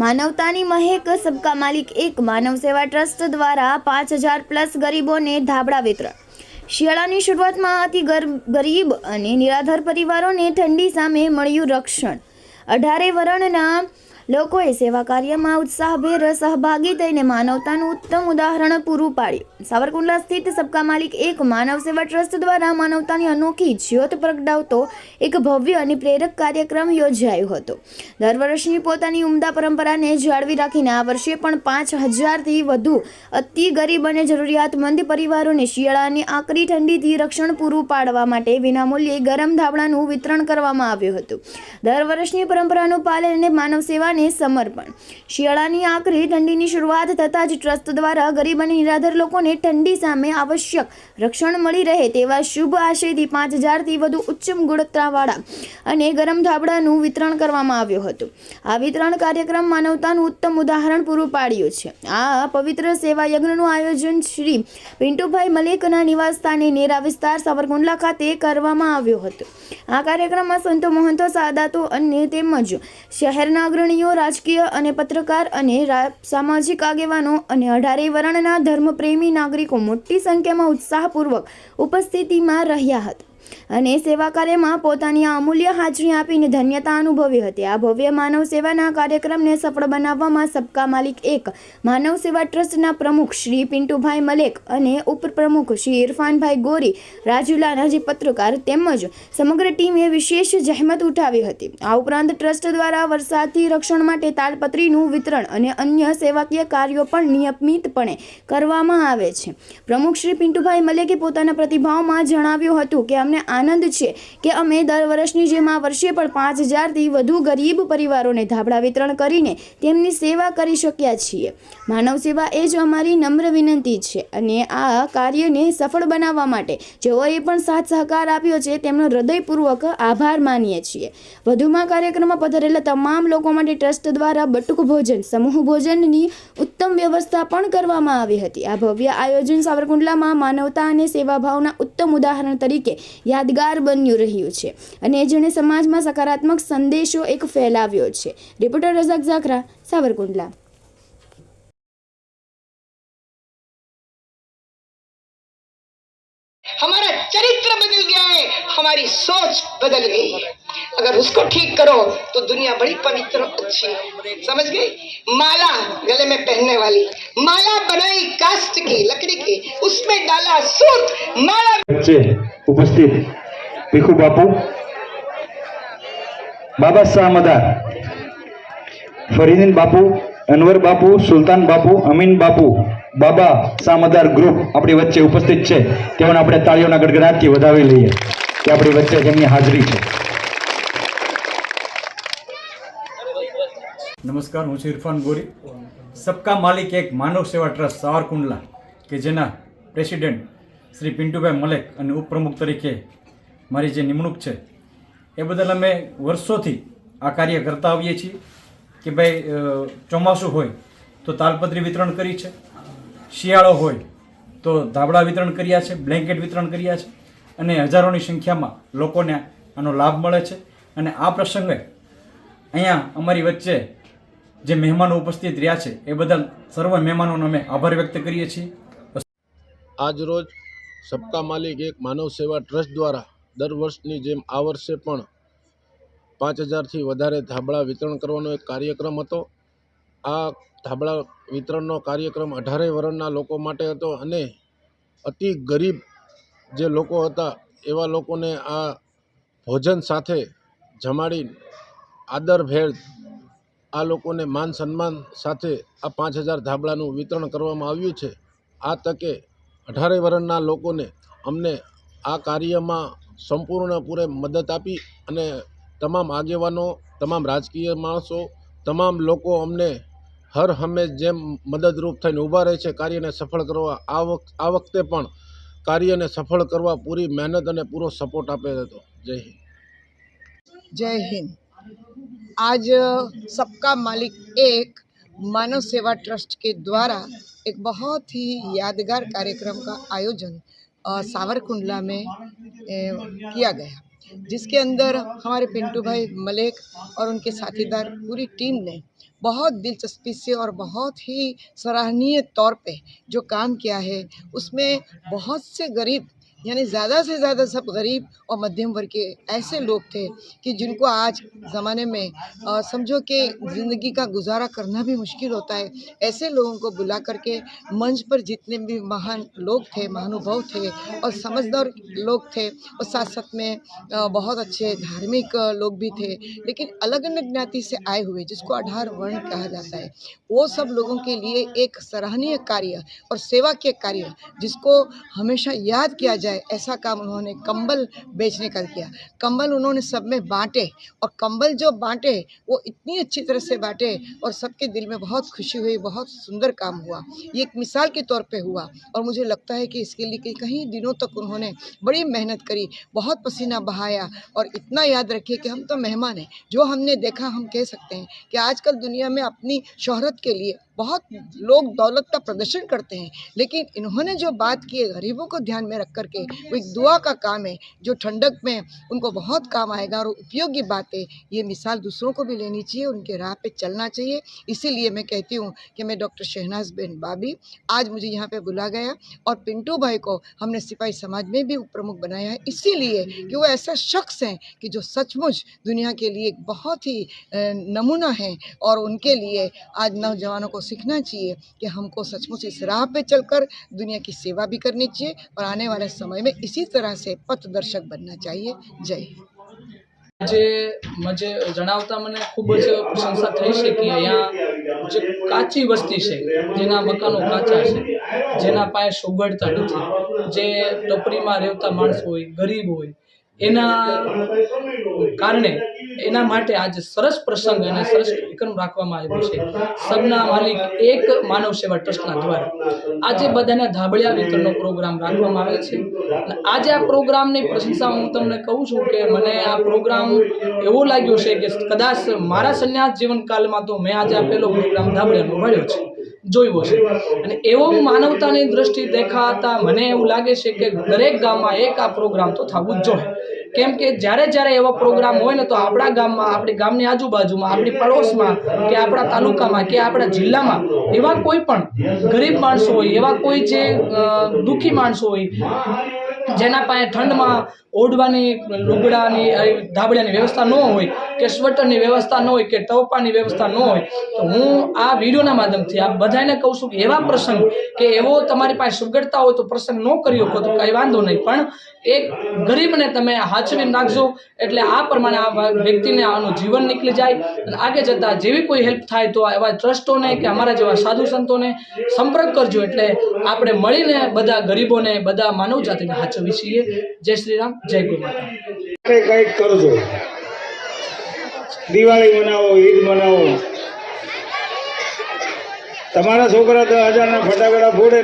માનવતાની મહેક સબકા માલિક એક માનવ સેવા ટ્રસ્ટ દ્વારા પાંચ હજાર પ્લસ ગરીબોને ધાબળા વિતરણ. શિયાળાની શરૂઆતમાં અતિ ગરીબ અને નિરાધાર પરિવારોને ઠંડી સામે મળ્યું રક્ષણ. અઢારે વર્ણના લોકોએ સેવા કાર્યમાં ઉત્સાહભેર સહભાગી થઈને માનવતાનું ઉત્તમ ઉદાહરણ પૂરું પાડ્યું. સાવરકુંડલા સ્થિત સબકા માલિક એક માનવ સેવા ટ્રસ્ટ દ્વારા માનવતાની અનોખી જ્યોત પ્રગટાવતો એક ભવ્ય અને પ્રેરક કાર્યક્રમ યોજાયો હતો. દર વર્ષની પોતાની ઉમદા પરંપરાને જાળવી રાખીને આ વર્ષે પણ પાંચ હજારથી વધુ અતિ ગરીબ અને જરૂરિયાતમંદ પરિવારોને શિયાળાની આકરી ઠંડીથી રક્ષણ પૂરું પાડવા માટે વિનામૂલ્યે ગરમ ધાબળાનું વિતરણ કરવામાં આવ્યું હતું. દર વર્ષની પરંપરાનું પાલન અને માનવ સેવાને સમર્પણ. શિયાળાની આકરી ઠંડીની શરૂઆત થતાં જ ટ્રસ્ટ દ્વારા ગરીબ અને નિરાધાર લોકોને ઠંડી સામે આવશ્યક રક્ષણ મળી રહે તેવા શુભ આશયથી પાંચ હજારથી વધુ ઉચ્ચ ગુણવત્તાવાળા અને ગરમ ધાબળાનું વિતરણ કરવામાં આવ્યું હતું. આ વિતરણ કાર્યક્રમ માનવતાનું ઉત્તમ ઉદાહરણ પૂરું પાડ્યું છે. આ પવિત્ર સેવા યજ્ઞનું આયોજન શ્રી પિન્ટુભાઈ મલેકના નિવાસ સ્થાને નેરા વિસ્તાર સાવરકુંડલા ખાતે કરવામાં આવ્યું હતું. આ કાર્યક્રમમાં સંતો મહંતો સાદાતો અને તેમજ શહેરના અગ્રણીઓ રાજકીય અને પત્રકાર અને સામાજિક આગેવાનો અને અઢારે વર્ણના ધર્મપ્રેમી નાગરિકો મોટી સંખ્યામાં ઉત્સાહપૂર્વક ઉપસ્થિતિમાં રહ્યા હતા. અને સેવા કાર્યમાં પોતાની અમૂલ્ય હાજરી આપીને ધન્યતા અનુભવી હતી. આ ભવ્ય માનવ સેવાના કાર્યક્રમને સફળ બનાવવામાં સબકા માલિક એક, માનવ સેવા ટ્રસ્ટના પ્રમુખ શ્રી પિન્ટુભાઈ મલેક અને ઉપપ્રમુખ શ્રી ઇરફાનભાઈ ગોરી, રાજુલા રાજી પત્રકાર તેમજ સમગ્ર ટીમે વિશેષ જહેમત ઉઠાવી હતી. આ ઉપરાંત ટ્રસ્ટ દ્વારા વરસાદથી રક્ષણ માટે તાલપત્રીનું વિતરણ અને અન્ય સેવાકીય કાર્યો પણ નિયમિતપણે કરવામાં આવે છે. પ્રમુખ શ્રી પિન્ટુભાઈ મલેકે પોતાના પ્રતિભાવમાં જણાવ્યું હતું કે, અમને આનંદ છે કે અમે દર વર્ષની જેમ આ વર્ષે પણ પાંચ હજારથી વધુ ગરીબ પરિવારોને ધાબળા વિતરણ કરીને તેમની સેવા કરી શક્યા છીએ. માનવ સેવા એ જ અમારી નમ્ર વિનંતી છે અને આ કાર્યને સફળ બનાવવા માટે જેઓએ પણ સાથ સહકાર આપ્યો છે, તેમનો હૃદયપૂર્વક આભાર માનીએ છીએ. વધુમાં કાર્યક્રમમાં પધારેલા તમામ લોકો માટે ટ્રસ્ટ દ્વારા બટુક ભોજન, સમૂહ ભોજનની ઉત્તમ વ્યવસ્થા પણ કરવામાં આવી હતી. આ ભવ્ય આયોજન સાવરકુંડલામાં માનવતા અને સેવાભાવના ઉત્તમ ઉદાહરણ તરીકે યાદગાર બન્યું રહ્યું છે અને જેણે સમાજમાં સકારાત્મક સંદેશો એક ફેલાવ્યો છે રિપોર્ટર રઝાક ઝાખરા સાવરકુંડલા हमारा चरित्र बदल गया है हमारी सोच बदल गई है अगर उसको ठीक करो तो दुनिया बड़ी पवित्र और अच्छी है समझ गई माला गले में पहनने वाली माला बनाई कास्ट की लकड़ी की उसमें डाला सूत माला વચ્ચે ઉપસ્થિત ભીખુ બાપુ બાબા શાહ મદાર ફરીદીન બાપુ અનવર બાપુ સુલતાન બાપુ અમીન બાપુ બાબા શાહ મદાર ગ્રુપ આપણી વચ્ચે ઉપસ્થિત છે તેઓને આપણે તાળીઓના ગડગડાટથી વધાવી લઈએ કે આપણી વચ્ચે તેમની હાજરી છે નમસ્કાર, હું છું ઇરફાન ગોરી. સબકા માલિક એક માનવ સેવા ટ્રસ્ટ, સાવરકુંડલા, કે જેના પ્રેસિડેન્ટ શ્રી પિન્ટુભાઈ મલેક અને ઉપપ્રમુખ તરીકે મારી જે નિમણૂક છે, એ બદલ અમે વર્ષોથી આ કાર્ય કરતા આવીએ છીએ કે ભાઈ ચોમાસું હોય તો તાલપત્રી વિતરણ કરી છે, શિયાળો હોય તો ધાબળા વિતરણ કર્યા છે, બ્લેન્કેટ વિતરણ કર્યા છે અને હજારોની સંખ્યામાં લોકોને આનો લાભ મળે છે. અને આ પ્રસંગે અહીંયા અમારી વચ્ચે જે મહેમાનો ઉપસ્થિત રહ્યા છે, એ બદલ સર્વ મહેમાનોનો અમે આભાર વ્યક્ત કરીએ છીએ. આજરોજ સબકા માલિક એક માનવ સેવા ટ્રસ્ટ દ્વારા દર વર્ષની જેમ આ વર્ષે પણ પાંચ હજારથી વધારે ધાબળા વિતરણ કરવાનો એક કાર્યક્રમ હતો. આ ધાબળા વિતરણનો કાર્યક્રમ અઢારે વર્ષના લોકો માટે હતો અને અતિ ગરીબ જે લોકો હતા, એવા લોકોને આ ભોજન સાથે જમાડી આદરભેર આ લોકોને માન સન્માન સાથે આ પાંચ હજાર ધાબળાનું વિતરણ કરવામાં આવ્યું છે. આ તકે અઢારે વર્ણના લોકોને અમને આ કાર્યમાં સંપૂર્ણપૂરે મદદ આપી અને તમામ આગેવાનો, તમામ રાજકીય માણસો, તમામ લોકો અમને હર હંમેશ જેમ મદદરૂપ થઈને ઊભા રહે છે, કાર્યને સફળ કરવા, આ વખત આ વખતે પણ કાર્યને સફળ કરવા પૂરી મહેનત અને પૂરો સપોર્ટ આપેલ હતો જય હિન્દ. જય હિન્દ. आज सबका मालिक एक मानव सेवा ट्रस्ट के द्वारा एक बहुत ही यादगार कार्यक्रम का आयोजन सावरकुंडला में किया गया। जिसके अंदर हमारे पिंटू भाई मलिक और उनके साथीदार पूरी टीम ने बहुत दिलचस्पी से और बहुत ही सराहनीय तौर पे जो काम किया है, उसमें बहुत से गरीब यानी ज़्यादा से ज़्यादा सब गरीब और मध्यम वर्ग के ऐसे लोग थे कि जिनको आज ज़माने में समझो कि ज़िंदगी का गुजारा करना भी मुश्किल होता है। ऐसे लोगों को बुला करके मंच पर जितने भी महान लोग थे, महानुभाव थे और समझदार लोग थे, और साथ साथ में बहुत अच्छे धार्मिक लोग भी थे, लेकिन अलग अलग ज्ञाति से आए हुए, जिसको आधार वर्ण कहा जाता है, वो सब लोगों के लिए एक सराहनीय कार्य और सेवा के कार्य, जिसको हमेशा याद किया जाए। ऐसा काम उन्होंने कंबल बेचने का किया। कंबल उन्होंने सब में बांटे और कंबल जो बांटे, वो इतनी अच्छी तरह से बांटे और सबके दिल में बहुत खुशी हुई, बहुत सुंदर काम हुआ। ये एक मिसाल के तौर पे हुआ और मुझे लगता है कि इसके लिए कि कई दिनों तक उन्होंने बड़ी मेहनत करी, बहुत पसीना बहाया और इतना याद रखिए कि हम तो मेहमान हैं। जो हमने देखा, हम कह सकते हैं कि आजकल दुनिया में अपनी शोहरत के लिए बहुत लोग दौलत का प्रदर्शन करते हैं, लेकिन इन्होंने जो बात की है, गरीबों को ध्यान में रख करके वो एक दुआ का काम है, जो ठंडक में उनको बहुत काम आएगा और उपयोगी बात है ये मिसाल दूसरों को भी लेनी चाहिए, उनके राह पे चलना चाहिए। इसीलिए मैं कहती हूँ कि मैं डॉक्टर शहनाज बेन बाबी आज मुझे यहाँ पे बुला गया और पिंटू भाई को हमने सिपाही समाज में भी प्रमुख बनाया है। इसीलिए कि वो ऐसा शख्स हैं कि जो सचमुच दुनिया के लिए एक बहुत ही नमूना है और उनके लिए आज नौजवानों को सीखना चाहिए कि हमको सचमुच इस राह पे चलकर दुनिया की सेवा भी करनी चाहिए और आने वाले समय में इसी तरह से पथदर्शक बनना चाहिए जय हिंद આજે મજે જણાવતા મને ખૂબ જ પ્રશંસા થઈ છે કે અહીંયા જે કાચી વસ્તી છે જેના મકાનો કાચા છે જેના પાસે સુગડતા નથી જે ટપરીમાં રહેતા માણસો હોય ગરીબ હોય એના કારણે એના માટે આજે સરસ પ્રસંગ અને સરસ કાર્યક્રમ રાખવામાં આવ્યો છે. સબના માલિક એક માનવ સેવા ટ્રસ્ટના દ્વારા. આજે બધાના ધાબળિયા વિતરણનો પ્રોગ્રામ રાખવામાં આવે છે. આજે આ પ્રોગ્રામની પ્રશંસા હું તમને કહું છું કે મને આ પ્રોગ્રામ એવો લાગ્યો છે કે કદાચ મારા સંન્યાસ જીવનકાલમાં તો મેં આજે આ પહેલો પ્રોગ્રામ ધાબળિયાનો ભર્યો છે. જોયો છે અને એવો માનવતાની દ્રષ્ટિ દેખાતા મને એવું લાગે છે કે દરેક ગામમાં એક આ પ્રોગ્રામ તો થવું જ જોઈએ. કેમ કે જ્યારે જ્યારે એવા પ્રોગ્રામ હોય ને તો આપણા ગામમાં, આપણી ગામની આજુબાજુમાં, આપણી પડોશમાં કે આપણા તાલુકામાં કે આપણા જિલ્લામાં એવા કોઈ પણ ગરીબ માણસો હોય, એવા કોઈ જે દુઃખી માણસો હોય, જેના પાસે ઠંડમાં ઓઢવાની, લુગડાની ધાબળાની વ્યવસ્થા ન હોય, કે સ્વેટરની વ્યવસ્થા ન હોય, કે ટવપાની વ્યવસ્થા ન હોય, તો હું આ વિડીયોના માધ્યમથી આ બધાને કહું છું કે એવા પ્રસંગ કે એવો તમારી પાસે સુગડતા હોય તો પ્રસંગ ન કરી શકો, તો કંઈ વાંધો નહીં. પણ એક ગરીબને તમે હાચવી નાખજો, એટલે આ પ્રમાણે આ વ્યક્તિને આનું જીવન નીકળી જાય. અને આગળ જતાં જેવી કોઈ હેલ્પ થાય તો એવા ટ્રસ્ટોને કે અમારા જેવા સાધુ સંતોને સંપર્ક કરજો, એટલે આપણે મળીને બધા ગરીબોને, બધા માનવ જાતિને હાચવી છીએ. જય શ્રી રામ. જય ગો માતા. કંઈક કરજો. દિવાળી મનાવો, ઈદ મનાવો. તમારા છોકરા તો હજારના ફટાકડા ફોડે